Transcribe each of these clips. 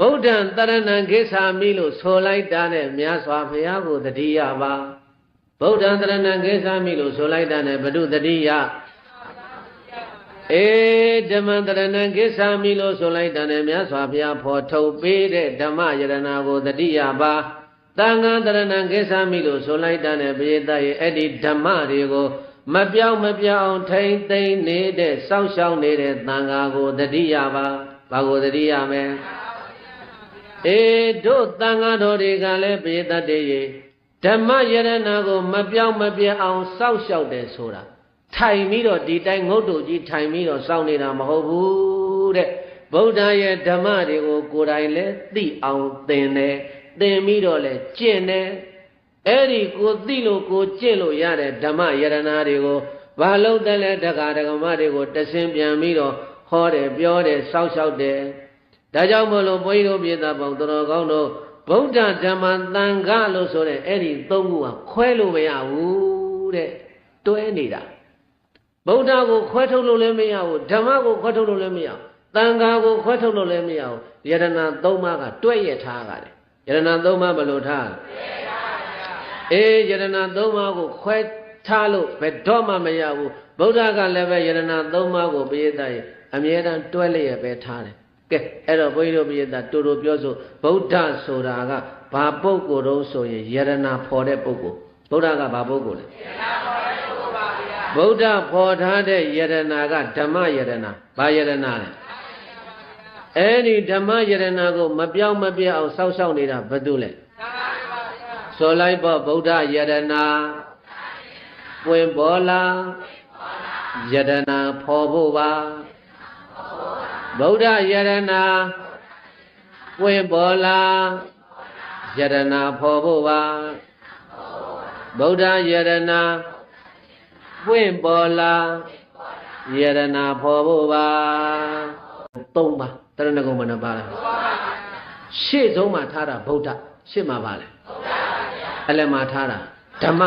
ဗုဒ္ဓံတရဏံကိစ္ဆာမိလို့ဆိုလိုက်တာနဲ့မြတ်စွာဘုရားကိုတတိယပါဗုဒ္ဓံတရဏံကိစ္ဆာမိလို့ဆိုလိုက်တာနဲ့ဘု து တတိယအေဓမ္မတရဏံကိစ္ဆာမိလို့ဆိုလိုက်တာနဲ့မြတ်စွာဘုရားဖော်ထုတ်ပေးတဲ့ဓမ္မယရဏကိုတတိယပါတန်ခါတရဏံကိစ္ဆာမိလို့ဆိုလိုက်တာနဲ့ပိယတရဲ့အဲ့ဒီဓမ္မတွေကိုမပြောင်းမပြောင်းထိမ့်သိမ့်နေတဲ့စောင့်ရှောက်နေတဲ့တန်ခါကိုတတိယပါဘာကိုတတိယမလဲ အေတို့တန်ခါတော်တွေကလည်းပိယတတည်းရေဓမ္မယရဏကိုမပြောင်းမပြတ်အောင်စောင့်ရှောက်တယ်ဆိုတာထိုင်ပြီးတော့ဒီတိုင်းငုတ်တုတ်ကြီးထိုင်ပြီးတော့စောင့်နေတာမဟုတ်ဘူးတဲ့ဗုဒ္ဓရဲ့ဓမ္မတွေကိုကိုယ်တိုင်လည်းသိအောင်သင်တယ်သင်ပြီးတော့လည်းကျင့်တယ်အဲ့ဒီကိုသိလို့ကိုကျင့်လို့ရတဲ့ဓမ္မယရဏတွေကိုဘာလို့တလဲတက္ကဒကမတွေကိုတဆင်ပြန်ပြီးတော့ဟောတယ်ပြောတယ်စောင့်ရှောက်တယ် ဒါကြောင့်မလို့ဘုန်းကြီးတို့ပြည်သားပေါင်းတော်ကောင်းတို့ဗုဒ္ဓဓမ္မသံဃလို့ဆိုတဲ့အဲ့ဒီသုံးခုကခွဲလို့မရဘူးတဲ့တွဲနေတာဗုဒ္ဓကိုခွဲထုတ်လို့လည်းမရဘူးဓမ္မကိုခွဲထုတ်လို့လည်းမရဘူးသံဃာကိုခွဲထုတ်လို့လည်းမရဘူးယရဏသုံးပါးကတွဲရထားကြတယ်ယရဏသုံးပါးဘယ်လိုထားအေးယရဏသုံးပါးကိုခွဲထားလို့ဘယ်တော့မှမရဘူးဗုဒ္ဓကလည်းပဲယရဏသုံးပါးကိုပိယတရေအမြဲတမ်းတွဲလျက်ပဲထားတယ်ကဲ အဲ့တော့ဘုန်းကြီးတို့ပိယတတူတူပြောဆိုဗုဒ္ဓဆိုတာကဘာပုဂ္ဂိုလ်တော့ဆိုရင်ယရဏဖော်တဲ့ပုဂ္ဂိုလ်ဗုဒ္ဓကဘာပုဂ္ဂိုလ်လဲဗုဒ္ဓဖော်ထားတဲ့ယရဏကဓမ္မယရဏဘာယရဏလဲအဲ့ဒီဓမ္မယရဏကိုမပြောင်းမပြတ်အောင်စောင့်ရှောက်နေတာဘာတူလဲဆိုလိုက်ပေါ့ဗုဒ္ဓယရဏပွင့်ပေါ်လာယရဏဖော်ဖို့ပါ ဗုဒ္ဓယရဏပွင့်ပေါ်လာယရဏဖော်ဖို့ပါဗုဒ္ဓယရဏပွင့်ပေါ်လာယရဏဖော်ဖို့ပါသုံးပါတရဏဂုံမနပါလားရှေ့ဆုံးမှာထားတာဗုဒ္ဓရှေ့မှာပါလေအလယ်မှာထားတာဓမ္မ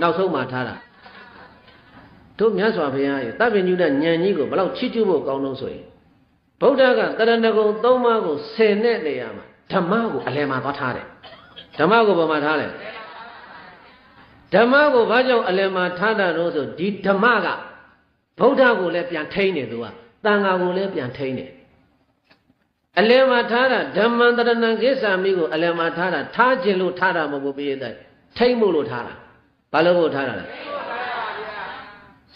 နောက်ဆုံးမှာထားတာတို့မြတ်စွာဘုရားရဲ့တပ်ပင်ညုတဲ့ဉာဏ်ကြီးကိုဘယ်လောက်ချီးကျူးဖို့ကောင်းလို့ဆိုရင် ဗုဒ္ဓကတရဏဂုံသုံးပါးကိုဆင်တဲ့နေရာမှာဓမ္မကိုအလယ်မှာသွားထားတယ်ဓမ္မကိုဘယ်မှာထားလဲဓမ္မကိုဘာကြောင့်အလယ်မှာထားတာလို့ဆိုဒီဓမ္မကဗုဒ္ဓကိုလည်းပြန်ထိန်းတယ်သူကတန်ခါကိုလည်းပြန်ထိန်းတယ်အလယ်မှာထားတာဓမ္မန္တရဏံကိစ္ဆာမိကိုအလယ်မှာထားတာထားခြင်းလို့ထားတာမဟုတ်ဘူးပြည့်တဲ့ထိမ့်ဖို့လို့ထားတာဘာလို့ဖို့ထားတာလဲ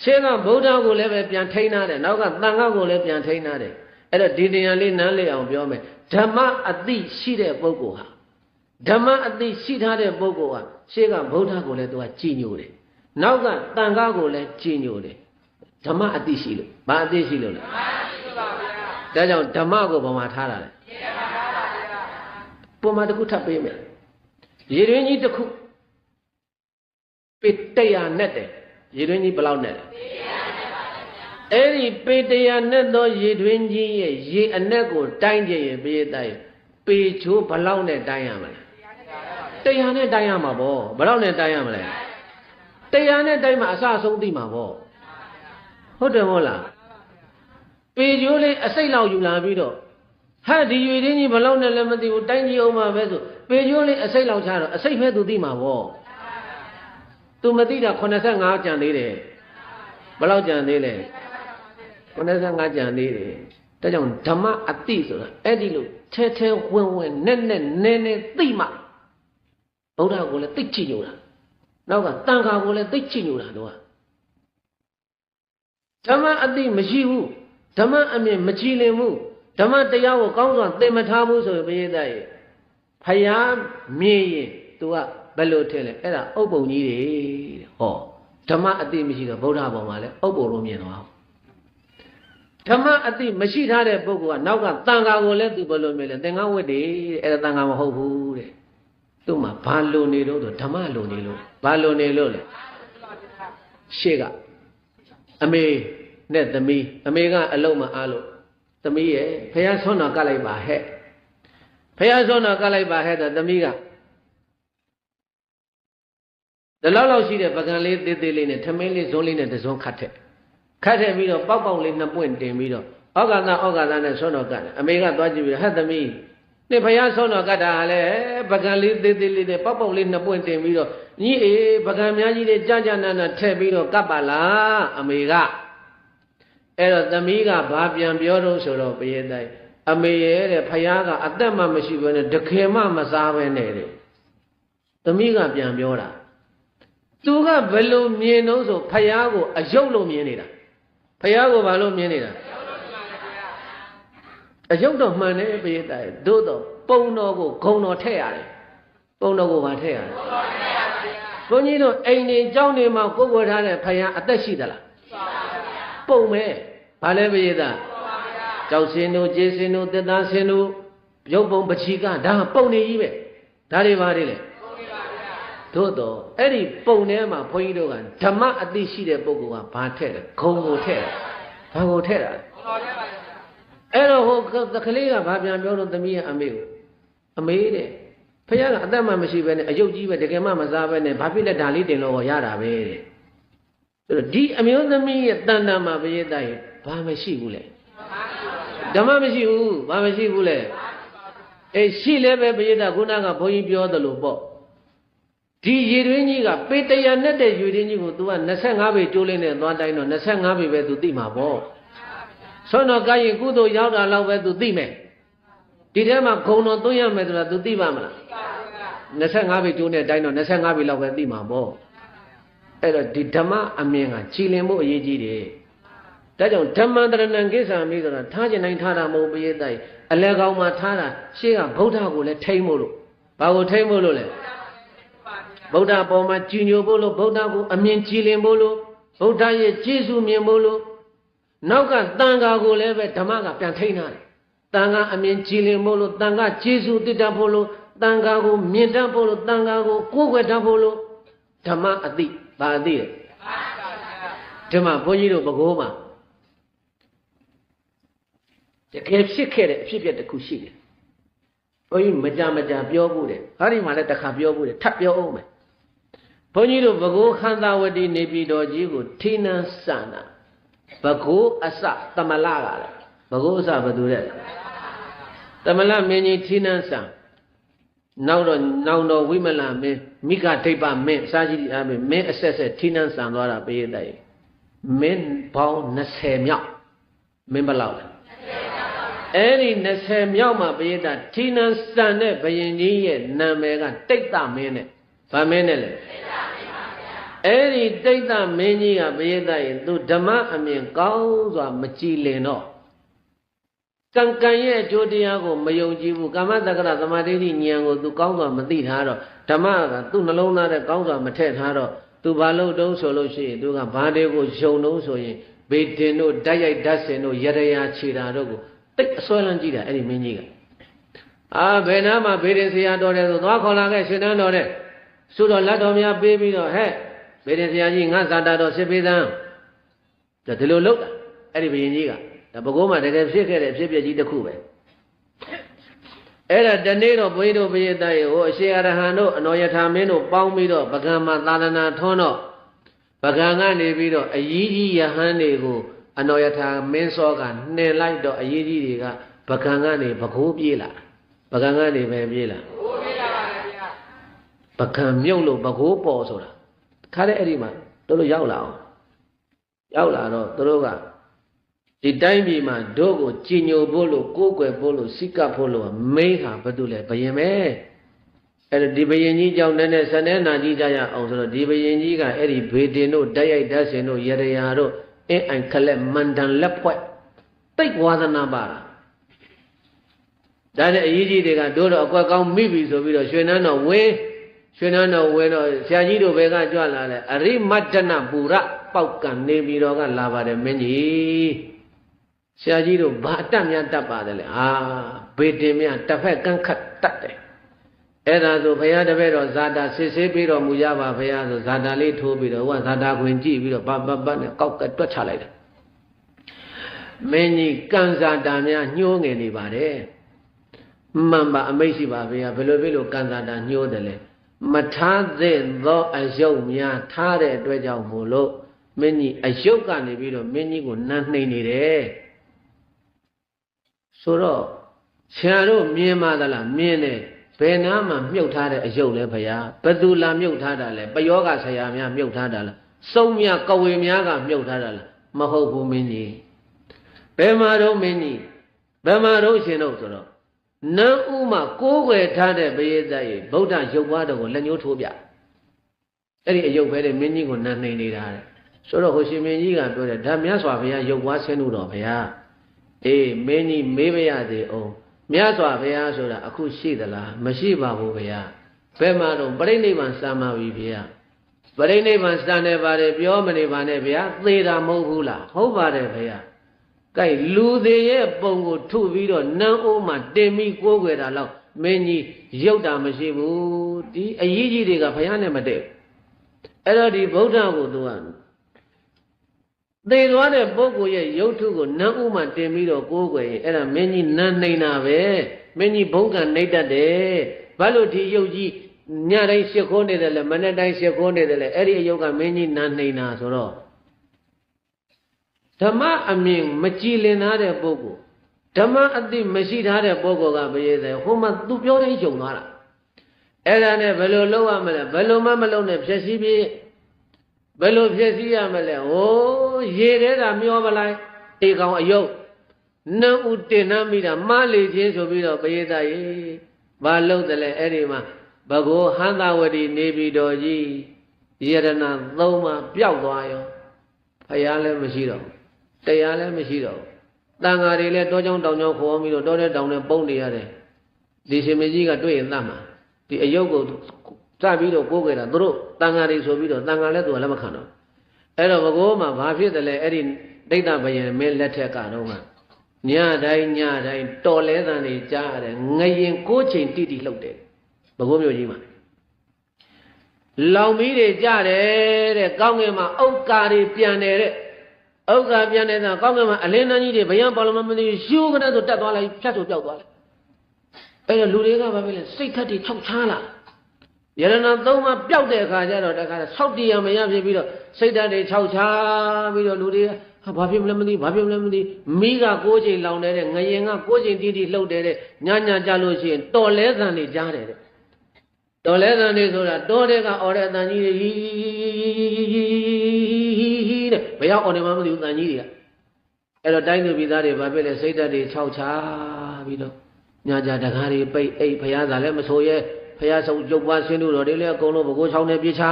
ရှင်းကဗုဒ္ဓကိုလည်းပဲပြန်ထိန်းထားတယ်နောက်ကတန်ခါကိုလည်းပြန်ထိန်းထားတယ် အဲ့တော့ဒီတရားလေးနားလည်အောင်ပြောမယ်ဓမ္မအသိရှိတဲ့ပုဂ္ဂိုလ်ဟာဓမ္မအသိရှိထားတဲ့ပုဂ္ဂိုလ်ဟာရှေ့ကဗုဒ္ဓကိုလည်းသူကကြည်ညိုတယ်နောက်ကတန်ခါကိုလည်းကြည်ညိုတယ်ဓမ္မအသိရှိလို့ဘာအသိရှိလို့လဲဒါကြောင့်ဓမ္မကိုဘာမှထားတာလဲပုံမှန်တစ်ခုထပ်ပေးမယ်ရေတွင်းကြီးတစ်ခုပေ100နဲ့တယ်ရေတွင်းကြီးဘယ်လောက်နဲ့လဲ အဲ့ဒီပေ100နဲ့သောရေတွင်းကြီးရဲ့ရေအနက်ကိုတိုင်းကြရင်ပြေးတိုင်းပေချိုးဘယ်လောက်နဲ့တိုင်းရမလဲ100နဲ့တိုင်းရမှာပေါ့ဘယ်လောက်နဲ့တိုင်းရမလဲ100နဲ့တိုင်းမှာအစအဆုံးသိမှာပေါ့ဟုတ်တယ်မဟုတ်လားပေကျိုးလေးအစိတ်လောက်ယူလာပြီးတော့ဟာဒီရွေရင်းကြီးဘလောက်နဲ့လည်းမသိဘူးတိုင်းကြီးအောင်မှာပဲဆိုပေကျိုးလေးအစိတ်လောက်ချတော့အစိတ်ပဲသူသိမှာပေါ့သူမသိတာ85ကျန်သေးတယ်ဘလောက်ကျန်သေးလဲ85 ကျန်သေးတယ်ဒါကြောင့်ဓမ္မအတိဆိုတာအဲ့ဒီလိုထဲထဲဝင်ဝင်နဲ့နဲ့နဲနဲသိမှဗုဒ္ဓကိုလည်းသိချညိုတာနောက်ကတန်ခါကိုလည်းသိချညိုတာတော့ဓမ္မအတိမရှိဘူးဓမ္မအမြင်မကြည်လင်ဘူးဓမ္မတရားကိုကောင်းစွာသင်မထားဘူးဆိုရင်ဘုရားရဲ့ဖယားမြင်ရင် तू ကဘယ်လိုထင်လဲအဲ့ဒါဥပ္ပုံကြီးတွေတဲ့ဟောဓမ္မအတိမရှိတော့ဗုဒ္ဓဘောမှာလဲဥပ္ပုံလို့မြင်တော့ ဓမ္မအတိမရှိထားတဲ့ပုဂ္ဂိုလ်ကနောက်ကတန်ခါကိုလည်း तू ဘယ်လိုမြင်လဲသင်္ကန်းဝတ်တယ်အဲ့ဒါတန်ခါမဟုတ်ဘူးတဲ့သူ့မှာဘာလိုနေတော့ဓမ္မလိုနေလို့ဘာလိုနေလို့လဲရှေ့ကအမေနဲ့သမီးအမေကအလုံးမအားလို့သမီးရဲ့ဖះဆွမ်းတော်ကတ်လိုက်ပါဟဲ့ဖះဆွမ်းတော်ကတ်လိုက်ပါဟဲ့တော့သမီးကဒီလောက်လောက်ရှိတဲ့ပကံလေးသေးသေးလေးနဲ့ထမင်းလေးဇွန်းလေးနဲ့တဇွန်းခတ်ထက် ခတ်ထက်ပြီးတော့ပေါက်ပေါက်လေးနှစ်ပွင့်တင်ပြီးတော့ဩဃာသဩဃာသနဲ့ဆွမ်းတော်ကတ်တယ်အမေကသွားကြည့်ပြီးဟဲ့သမီးနေဖယားဆုံးတော်ကတ္တာကလည်းပကံလေးသေးသေးလေးနဲ့ပေါက်ပေါက်လေးနှစ်ပွင့်တင်ပြီးတော့ညီအေးပကံများကြီးလေးကြာကြာနာနာထည့်ပြီးတော့ကပ်ပါလားအမေကအဲ့တော့သမီးကဘာပြန်ပြောတော့ဆိုတော့ပရိသတ်အမေရဲ့တဲ့ဖယားကအသက်မှမရှိဘဲနဲ့တခင်မှမစားဘဲနဲ့တဲ့သမီးကပြန်ပြောတာသူကဘယ်လိုမြင်တော့ဆိုဖယားကိုအယုတ်လို့မြင်နေတာ ဘုရားကိုဘာလို့မြင်နေတာအယုတ်တော့မှန်တယ်ပရိသတ်သို့တော့ပုံတော်ကိုဂုံတော်ထည့်ရတယ်ပုံတော်ကိုဘာထည့်ရလဲဘုန်းကြီးတို့အိမ်တွေကြောင်းတွေမှာပုဂ္ဂိုလ်ထားတဲ့ဘုရားအသက်ရှိသလားပုံပဲဘာလဲပရိသတ်ကြောက်စင်တို့ကျေးစင်တို့တက်သားစင်တို့ရုပ်ပုံပချီကဒါပုံနေကြီးပဲဒါတွေဘာတွေလဲ သို့တော့အဲ့ဒီပုံထဲမှာဘုန်းကြီးတို့ကဓမ္မအသိရှိတဲ့ပုဂ္ဂိုလ်ကဘာထည့်လဲဂုံကိုထည့်တယ်ဘာကိုထည့်တာလဲအဲ့တော့ဟိုကလေးကဘာပြန်ပြောတော့သမီးရဲ့အမေကိုအမေတဲ့ဖခင်ကအသက်မှမရှိပဲနဲ့အယုတ်ကြီးပဲတကယ်မှမစားပဲနဲ့ဘာဖြစ်လဲဒါလေးတင်လို့ရတာပဲတဲ့ဆိုတော့ဒီအမျိုးသမီးရဲ့တန်တန်မှာပရိသတ်ရဲ့ဘာမရှိဘူးလေဓမ္မမရှိဘူးဘာမရှိဘူးလေအေးရှိလဲပဲပရိသတ်ခုနကဘုန်းကြီးပြောသလိုပေါ့ ဒီရေတွင်းကြီးကပေတရနဲ့တဲ့ရေတွင်းကြီးကို तू က25ပေကျိုးလင်းနဲ့သွားတိုင်းတော့25ပေပဲ तू သိမှာပေါ့ဆွမ်းတော်ကရင်ကုသိုလ်ရောက်တာလောက်ပဲ तू သိမယ်ဒီထဲမှာဂုံတော်သွင်းရမယ်ဆိုတာ तू သိပါမလား25ပေကျိုးနဲ့တိုင်းတော့25ပေလောက်ပဲသိမှာပေါ့အဲ့တော့ဒီဓမ္မအမြင်ကကြည်လင်ဖို့အရေးကြီးတယ်ဒါကြောင့်ဓမ္မတရဏံကိစ္စမိဆိုတာထားခြင်းတိုင်းထားတာမဟုတ်ပရိသတ်အလဲကောင်းမှာထားတာရှေ့ကဗုဒ္ဓကိုလည်းထိမ့်မို့လို့ဘာကိုထိမ့်မို့လို့လဲ ဗုဒ္ဓပေါ်မှာကြည်ညိုဖို့လို့ဗုဒ္ဓကိုအမြင်ကြည်လင်ဖို့လို့ဗုဒ္ဓရဲ့ကျေးဇူးမြင်ဖို့လို့နောက်ကတန်ဃာကိုလည်းပဲဓမ္မကပြန်ထိန်းထားတယ်တန်ဃာအမြင်ကြည်လင်ဖို့လို့တန်ဃာကျေးဇူးတည်တတ်ဖို့လို့တန်ဃာကိုမြင်တတ်ဖို့လို့တန်ဃာကိုကိုးကွယ်တတ်ဖို့လို့ဓမ္မအတိဘာအတိလဲဓမ္မဘုန်းကြီးတို့ဘကိုးမှာတကယ်ဖြစ်ခဲ့တဲ့အဖြစ်အပျက်တစ်ခုရှိတယ်ဘုန်းကြီးမကြမကြပြောဖို့တယ်ဟာဒီမှာလည်းတစ်ခါပြောဖို့တယ်ထပ်ပြောအောင်မယ် ဘုန်းကြီးတို့ဘကိုးခန္ဓာဝတိနေပြည်တော်ကြီးကိုထိနန်းစန္နာဘကိုးအစတမလကလည်းဘကိုးအစဘယ်သူလဲတမလမင်းကြီးထိနန်းစံနောက်တော့နောင်တော်ဝိမလမင်းမိခဒိဗ္ဗမင်းအစာကြီးအမင်းမင်းအဆက်ဆက်ထိနန်းစံသွားတာပေးတဲ့မင်းပေါင်း20မြောက်မင်းဘယ်လောက်လဲအဲ့ဒီ20မြောက်မှာပေးတာထိနန်းစံတဲ့ဘယင်ကြီးရဲ့နာမည်ကတိတ်တမင်းနဲ့ဗာမင်းနဲ့လေ အဲ့ဒီတိတ်တမင်းကြီးကဘယက်တရင်သူဓမ္မအမြင်ကောင်းစွာမကြည်လင်တော့ကံကံရဲ့အကျိုးတရားကိုမယုံကြည်ဘူးကာမတက္ကရသမာဓိဋ္ဌဉာဏ်ကိုသူကောင်းစွာမသိထားတော့ဓမ္မကသူ့နှလုံးသားနဲ့ကောင်းစွာမထည့်ထားတော့သူဘာလို့တုံးဆိုလို့ရှိရင်သူကဘာတွေကိုယုံတုံးဆိုရင်ဘေတင်တို့ဓာတ်ရိုက်ဓာတ်စင်တို့ရရရာခြေတာတို့ကိုတိတ်အစွဲလန်းကြည့်တာအဲ့ဒီမင်းကြီးကအာဘယ်နာမှာဘေတင်ဆရာတော်တယ်ဆိုသွားခေါ်လာခဲ့ရှင်နန်းတော်တဲ့ဆိုတော့လက်တော်များပေးပြီးတော့ဟဲ့ ဘေတင်ဆရာကြီးငါဇာတာတော်စစ်ပေးသမ်းဒါဒီလိုလုပ်တာအဲ့ဒီဘုရင်ကြီးကဒါဘကိုးမှာတကယ်ဖြစ်ခဲ့တဲ့အဖြစ်အပျက်ကြီးတစ်ခုပဲအဲ့ဒါတနေ့တော့ဘုန်းကြီးတို့ဘုရားသားရေဟိုအရှင်အရဟံတို့အနောယထာမင်းတို့ပေါင်းပြီးတော့ပကံမှာသာသနာထွန်းတော့ပကံကနေပြီးတော့အကြီးကြီးယဟန်တွေကိုအနောယထာမင်းစောကနှင်လိုက်တော့အကြီးကြီးတွေကပကံကနေဘကိုးပြေးလာပကံကနေပဲပြေးလာပကံမြုပ်လို့ဘကိုးပေါ်ဆိုတာ ခါတဲ့အဲ့ဒီမှာတို့လို့ရောက်လာအောင်ရောက်လာတော့တို့ကဒီတိုင်းပြည်မှာတို့ကိုကြည်ညိုဖို့လို့ကိုးကွယ်ဖို့လို့စိတ်ကပ်ဖို့လို့မိန်းဟာဘာတူလဲဘယင်ပဲအဲ့တော့ဒီဘယင်ကြီးကြောင့်လည်းနဲ့ဆနဲ့နာကြီးကြရအောင်ဆိုတော့ဒီဘယင်ကြီးကအဲ့ဒီဘေတင်တို့တိုက်ရိုက်ဓာတ်စင်တို့ရရရာတို့အင်းအိုင်ခလက်မန္တန်လက်ဖွဲ့တိတ်ဝါသနာပါတာဒါနဲ့အရေးကြီးတွေကတို့တော့အကွက်ကောင်းမိပြီဆိုပြီးတော့ရွှေနန်းတော်ဝင်း ရွှေနန်းတော်ဝင်းတော့ဆရာကြီးတို့ဘက်ကကြွလာတယ်အရိမတ္တနပူရပေါက်ကံနေပြီးတော့ကလာပါတယ်မင်းကြီးဆရာကြီးတို့ဘာအတတ်များတတ်ပါတယ်လေအာဘေတင်များတစ်ဖက်ကန့်ခတ်တတ်တယ်အဲ့ဒါဆိုဘုရားတပည့်တော်ဇာတာစစ်ဆေးပြီးတော်မူကြပါဘုရားဆိုဇာတာလေးထိုးပြီးတော့ဟိုကဇာတာခွင်ကြည့်ပြီးတော့ပတ်ပတ်ပတ်နဲ့ကောက်ကတွက်ချလိုက်တယ်မင်းကြီးကံဇာတာများညှိုးငယ်နေပါတယ်မှန်ပါအမိတ်ရှိပါဘုရားဘယ်လိုဖြစ်လို့ကံဇာတာညှိုးတယ်လဲ မထားသင့်သောအယုတ်များထားတဲ့အတွက်ကြောင့်မို့လို့မင်းကြီးအယုတ်ကနေပြီးတော့မင်းကြီးကိုနမ်းနှိမ့်နေတယ်ဆိုတော့ဆရာတို့မြင်ပါသလားမြင်တယ်ဘယ်နာမှမြုပ်ထားတဲ့အယုတ်လဲဖရာဘယ်သူလာမြုပ်ထားတာလဲပယောဂဆရာများမြုပ်ထားတာလားစုံမြကဝေများကမြုပ်ထားတာလားမဟုတ်ဘူးမင်းကြီးဘယ်မှာတော့မင်းကြီးဘယ်မှာတော့ရှင်တို့ဆိုတော့ နန်းဥမှာကိုးွယ်ထားတဲ့ဘယေသရေဗုဒ္ဓရုပ်ပွားတော်ကိုလက်ညှိုးထိုးပြအဲ့ဒီအယုတ်ပဲတဲ့မင်းကြီးကိုနန်းနေနေတာတဲ့ဆိုတော့ဟိုရှင်မင်းကြီးကပြောတယ်ဒါမြတ်စွာဘုရားရုပ်ပွားဆင်းလို့တော်ဘုရားအေးမင်းကြီးမေးမရသေးအောင်မြတ်စွာဘုရားဆိုတာအခုရှိသလားမရှိပါဘူးဘုရားဘယ်မှာတော့ပြိဋိဘံစံပါပြီဘုရားပြိဋိဘံစံနေပါတယ်ပြောမနေပါနဲ့ဘုရားသေတာမဟုတ်ဘူးလားဟုတ်ပါတယ်ဘုရား ကဲလူသေးရဲ့ပုံကိုထုပြီးတော့နန်းအိုးမှာတင်ပြီးကိုးကွယ်တာတော့မင်းကြီးရုပ်တာမရှိဘူးဒီအရေးကြီးတွေကဘုရားနဲ့မတည့်အဲ့တော့ဒီဗုဒ္ဓကိုသူကသေသွားတဲ့ပုဂ္ဂိုလ်ရဲ့ရုပ်ထုကိုနန်းဥမှတင်ပြီးတော့ကိုးကွယ်ရင်အဲ့ဒါမင်းကြီးနန်းနေတာပဲမင်းကြီးဘုံကနှိမ့်တတ်တယ်ဘာလို့ဒီရုပ်ကြီးညတိုင်းရှ िख ိုးနေတယ်လဲမနေ့တိုင်းရှ िख ိုးနေတယ်လဲအဲ့ဒီအယုတ်ကမင်းကြီးနန်းနေတာဆိုတော့ ဓမ္မအမြင်မကြည်လင်ထားတဲ့ပုဂ္ဂိုလ်ဓမ္မအသိမရှိထားတဲ့ပုဂ္ဂိုလ်ကဘယ်ရဲတယ်ဟိုမှာသူပြောတိုင်းဂျုံသွားတာအဲ့ဒါနဲ့ဘယ်လိုလုပ်ရမလဲဘယ်လိုမှမလုပ်နဲ့ဖြည့်စည်းပြီးဘယ်လိုဖြည့်စည်းရမလဲဟိုးရေထဲတာမျောပလိုက်ဒီကောင်အယုတ်နှံ့ဥတင်နှမ်းမိတာမလေချင်းဆိုပြီးတော့ပရိသတ်ရေဘာလုပ်တယ်လဲအဲ့ဒီမှာဘဂိုဟန္တာဝတီနေပြည်တော်ကြီးယရဏသုံးပါးပျောက်သွားရောဖယားလည်းမရှိတော့ဘူး တရားလည်းမရှိတော့ဘူးတန်ဃာတွေလည်းတောကြောင်တောင်ကြောင်ခေါ်ပြီးတော့တောတဲ့တောင်နဲ့ပုံနေရတယ်ဒီရှင်မကြီးကတွေ့ရင်သတ်မှာဒီအယုတ်ကိုစပြီးတော့ကိုးကြတာသူတို့တန်ဃာတွေဆိုပြီးတော့တန်ဃာလည်းသူကလက်မခံတော့အဲ့တော့ဘကိုးမှာဘာဖြစ်တယ်လဲအဲ့ဒီဒိဋ္ဌဘယံမင်းလက်ထက်ကတော့ကညတိုင်းညတိုင်းတော်လဲတန်တွေကြားရတယ်ငရင်ကိုးချိန်တိတိလှုပ်တယ်ဘကိုးမျိုးကြီးမှာလောင်မီးတွေကြတယ်တဲ့ကောင်းငယ်မှာဥက္ကာတွေပြန်တယ်တဲ့ ဥက္ကာပြန်တဲ့ဆိုကောင်းကင်မှာအလင်းတန်းကြီးတွေဘယံပါလမမသိရှူးကတဲ့ဆိုတက်သွားလိုက်ဖြတ်ဆိုပြောက်သွားလိုက်အဲ့တော့လူတွေကဘာဖြစ်လဲစိတ်ထက်တွေခြောက်ချားလာယရဏသုံးပါပျောက်တဲ့အခါကျတော့တခါဆောက်တရားမရဖြစ်ပြီးတော့စိတ်ဓာတ်တွေခြောက်ချားပြီးတော့လူတွေကဟာဘာဖြစ်မလဲမသိဘာဖြစ်မလဲမသိမိကကိုးချိန်လောင်နေတဲ့ငရင်ကကိုးချိန်တီးတီးလှုပ်တဲ့ညညကြလို့ရှိရင်တော်လဲသံတွေကြားတယ်တဲ့တော်လဲသံတွေဆိုတာတောတဲ့ကအော်တဲ့အတန်ကြီးတွေဟီ တဲ့ဘယ်ရောက်အော်နေမှမသိဘူးတန်ကြီးတွေကအဲ့တော့တိုင်းသူပြည်သားတွေဘာဖြစ်လဲစိတ်ဓာတ်တွေခြောက်ချားပြီးတော့ညကြတကားတွေပိတ်အိတ်ဖရားသာလည်းမဆိုရဲဖရားဆုံးကျုပ်ပွားဆင်းလို့တော့ဒီလေအကုန်လုံးဘကိုးချောင်းနဲ့ပြေချ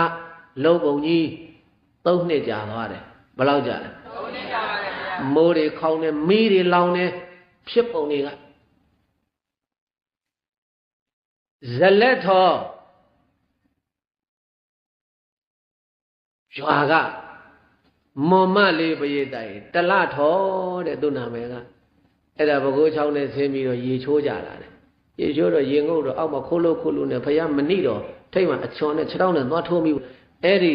လုံးပုံကြီး၃နှစ်ကြာသွားတယ်ဘယ်လောက်ကြာလဲ၃နှစ်ကြာပါတယ်ဗျာမိုးတွေခေါင်းနဲ့မီးတွေလောင်နေဖြစ်ပုံတွေကဇလက်ထောရွာက မွန်မလေးပရိသတ်တလထောတဲ့သူနာမည်ကအဲ့ဒါဘကိုးချောင်းနဲ့ဆင်းပြီးတော့ရေချိုးကြတာတဲ့ရေချိုးတော့ရေငုတ်တော့အောက်မှာခိုးလို့ခိုးလို့နဲ့ဖယားမနိတော့ထိတ်မှအချွန်နဲ့ခြေထောက်နဲ့သွားထိုးပြီးအဲ့ဒီ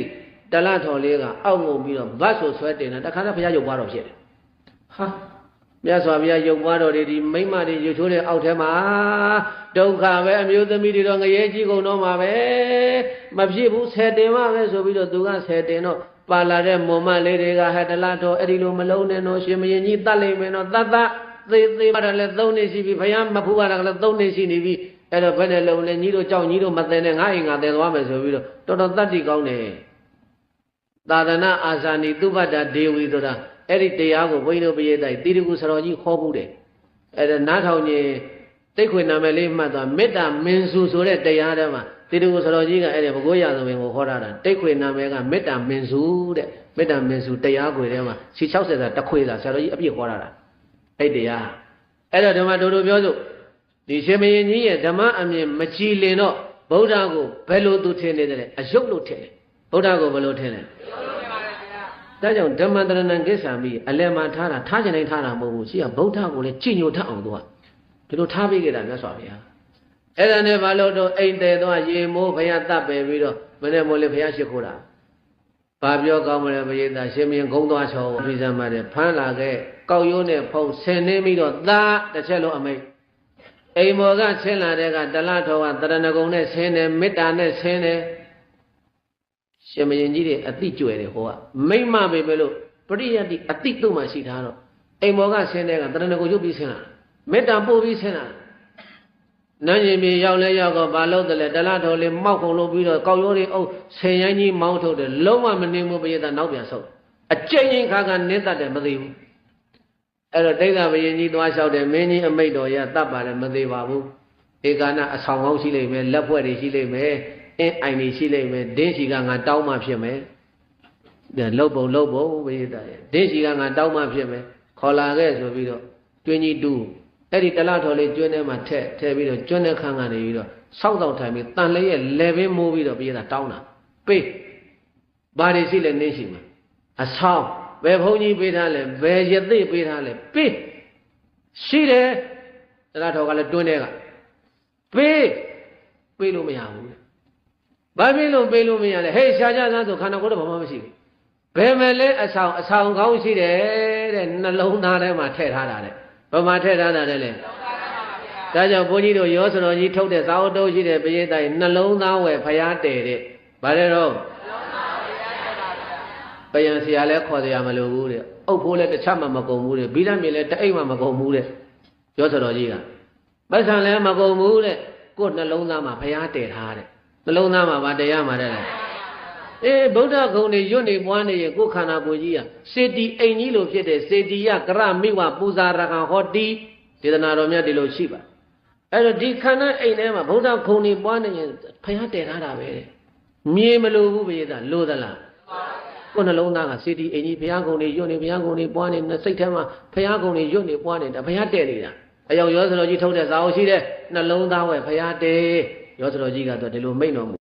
တလထောလေးကအောက်ငုံပြီးတော့ဗတ်ဆိုဆွဲတင်တာတခါတော့ဖယားရုပ်ပွားတော့ဖြစ်တယ်ဟာမြတ်စွာဘုရားရုပ်ပွားတော်တွေဒီမိမ့်မတွေရေချိုးတဲ့အောက်ထဲမှာဒုက္ခပဲအမျိုးသမီးတွေတော့ငရဲကြီးကုန်တော့မှာပဲမဖြစ်ဘူးဆယ်တင်မှပဲဆိုပြီးတော့သူကဆယ်တင်တော့ ပါလာတဲ့မွန်မလေးတွေကဟဲ့တလားတော့အဲ့ဒီလိုမလုံးနဲ့တော့ရှင်မရင်ကြီးတတ်လိမ့်မယ်နော်တတ်တတ်သေးသေးပါတော့လဲသုံးနေရှိပြီဘုရားမဖူးရတာကလည်းသုံးနေရှိနေပြီအဲ့တော့ဘယ်နဲ့လုံးလဲညီတို့ကြောက်ညီတို့မသိနဲ့ငါအိမ်ငါသိသွားမယ်ဆိုပြီးတော့တော်တော်တတ်တိကောင်းတယ်သာသနာအာဇာနိသုဘတ္တဒေဝီဆိုတာအဲ့ဒီတရားကိုဘုန်းကြီးတို့ပြည့်တိုက်တိရကုဆရာကြီးခေါ်ဘူးတယ်အဲ့ဒါနားထောင်ခြင်းတိတ်ခွေနာမည်လေးမှတ်သွားမေတ္တာမင်းစုဆိုတဲ့တရားထဲမှာ တိရကုဆရာကြီးကအဲ့ဒီဘဂိုးရသမင်ကိုခေါ်တာတိတ်ခွေနာမည်ကမေတ္တာမင်းစုတဲ့မေတ္တာမင်းစုတရားခွေထဲမှာစီ60စာတခွေစာဆရာကြီးအပြည့်ခေါ်တာအဲ့တရားအဲ့တော့ဓမ္မတို့တို့ပြောစို့ဒီရှင်မင်းကြီးရဲ့ဓမ္မအမြင်မကြည်လင်တော့ဗုဒ္ဓကိုဘယ်လိုသူထင်နေတယ်လဲအယုတ်လို့ထင်တယ်ဗုဒ္ဓကိုဘယ်လိုထင်လဲဒါကြောင့်ဓမ္မတရဏံကိစ္ဆာမိအလယ်မှာထားတာထားချင်တိုင်းထားတာမဟုတ်ဘူးရှိကဗုဒ္ဓကိုလည်းကြည်ညိုထအောင်သူကဒီလိုထားပေးခဲ့တာမြတ်စွာဘုရား အဲ့ဒါနဲ့ဘာလို့တော့အိမ်တယ်တော့ရေမိုးဘုရားတပ်ပယ်ပြီးတော့မနေ့မိုးလေးဘုရားရှိခိုးတာဘာပြောကောင်းမလဲဘုရားသားရှင်မင်းဂုံသွားချောပြီးစမ်းပါတယ်ဖမ်းလာခဲ့ကောက်ရိုးနဲ့ဖုံးဆင်နေပြီးတော့သားတစ်ချက်လုံးအမိတ်အိမ်မော်ကဆင်းလာတဲ့ကတလထောကတရဏဂုံနဲ့ဆင်းတယ်မေတ္တာနဲ့ဆင်းတယ်ရှင်မရင်ကြီးတွေအတိကျွယ်တယ်ဟိုကမိမ့်မပဲပဲလို့ပရိယတ်တိအတိတို့မှရှိထားတော့အိမ်မော်ကဆင်းတဲ့ကတရဏဂုံရုပ်ပြီးဆင်းလာမေတ္တာပို့ပြီးဆင်းလာ နန်းရင်ပြေရောက်လဲရောက်တော့ဘာလို့တလဲတလားတော်လေးမောက်ကုန်လို့ပြီးတော့ကောက်ရိုးတွေအုပ်ဆင်ရိုင်းကြီးမောင်းထုတ်တယ်လုံးဝမနေဘူးပရိသတ်နောက်ပြန်ဆုတ်အကျဉ်းချင်းခါခါနင်းတတ်တယ်မသိဘူးအဲ့တော့တိတ်သာဘယင်ကြီးသွားလျှောက်တယ်မင်းကြီးအမိတ်တော်ရတတ်ပါတယ်မသိပါဘူးဧကနာအဆောင်ကောင်းရှိလိမ့်မယ်လက်ဖွဲ့တွေရှိလိမ့်မယ်အင်းအိုင်တွေရှိလိမ့်မယ်ဒင်းစီကငါတောင်းမှဖြစ်မယ်ဒါလုတ်ပုံလုတ်ပုံဘိသရဲ့ဒင်းစီကငါတောင်းမှဖြစ်မယ်ခေါ်လာခဲ့ဆိုပြီးတော့တွင်းကြီးတူး အဲ့ဒီတလားတော်လေးကျွန်းထဲမှာထက်ထည့်ပြီးတော့ကျွန်းထဲခန်းကနေပြီးတော့စောက်တော့ထိုင်ပြီးတန်လေးရဲ့လေပင်မိုးပြီးတော့ပြေးတာတောင်းတာပေးဘာတွေရှိလဲနင်းရှိမှာအဆောင်ဘယ်ဘုန်းကြီးပေးထားလဲဘယ်ရသိပေးထားလဲပေးရှိတယ်တလားတော်ကလည်းတွန်းတဲ့ကပေးပေးလို့မရဘူးဘာဖြစ်လို့ပေးလို့မရလဲဟေးရှားကြစမ်းဆိုခန္ဓာကိုယ်တော့ဘာမှမရှိဘူးဘယ်မဲ့လဲအဆောင်အဆောင်ကောင်းရှိတယ်တဲ့နှလုံးသားထဲမှာထည့်ထားတာတဲ့ ဘာမှထည့်ထားတာတဲ့လေဒါကြောင့်ဘုန်းကြီးတို့ရောစတော်ကြီးထုတ်တဲ့သာဝတ္တုရှိတဲ့ပရိသတ်ရဲ့နှလုံးသားဝယ်ဖျားတယ်တဲ့ဗါတယ်တော့ပယံဆရာလည်းခေါ်စရာမလိုဘူးတဲ့အုပ်ဖိုးလည်းတစ်ချက်မှမကုန်ဘူးတဲ့ဘိဓမြေလည်းတအိတ်မှမကုန်ဘူးတဲ့ရောစတော်ကြီးကပတ်စံလည်းမကုန်ဘူးတဲ့ကိုယ်နှလုံးသားမှာဖျားတယ်ထားတဲ့နှလုံးသားမှာဗာတရားမှာတဲ့ အေးဗုဒ္ဓဂုံတွေရွတ်နေပွားနေရင်ကိုယ်ခန္ဓာကိုယ်ကြီးကစေတီအိမ်ကြီးလိုဖြစ်တဲ့စေတီယကရမိဝပူဇာရကံဟောတိဒေသနာတော်မြတ်ဒီလိုရှိပါအဲ့တော့ဒီခန္ဓာအိမ်ထဲမှာဗုဒ္ဓဂုံတွေပွားနေရင်ဖျားတယ်ထားတာပဲတဲ့မြင်မလို့ဘူးဘုရားလို့သလားကိုယ်နှလုံးသားကစေတီအိမ်ကြီးဘုရားကုံတွေရွတ်နေဘုရားကုံတွေပွားနေစိတ်ထဲမှာဘုရားကုံတွေရွတ်နေပွားနေတာဘုရားတဲ့နေတာအယောက်ရောစတော်ကြီးထုတ်တဲ့ဇာဝရှိတဲ့နှလုံးသားဝဲဘုရားတဲ့ရောစတော်ကြီးကတော့ဒီလိုမိန့်တော်မူ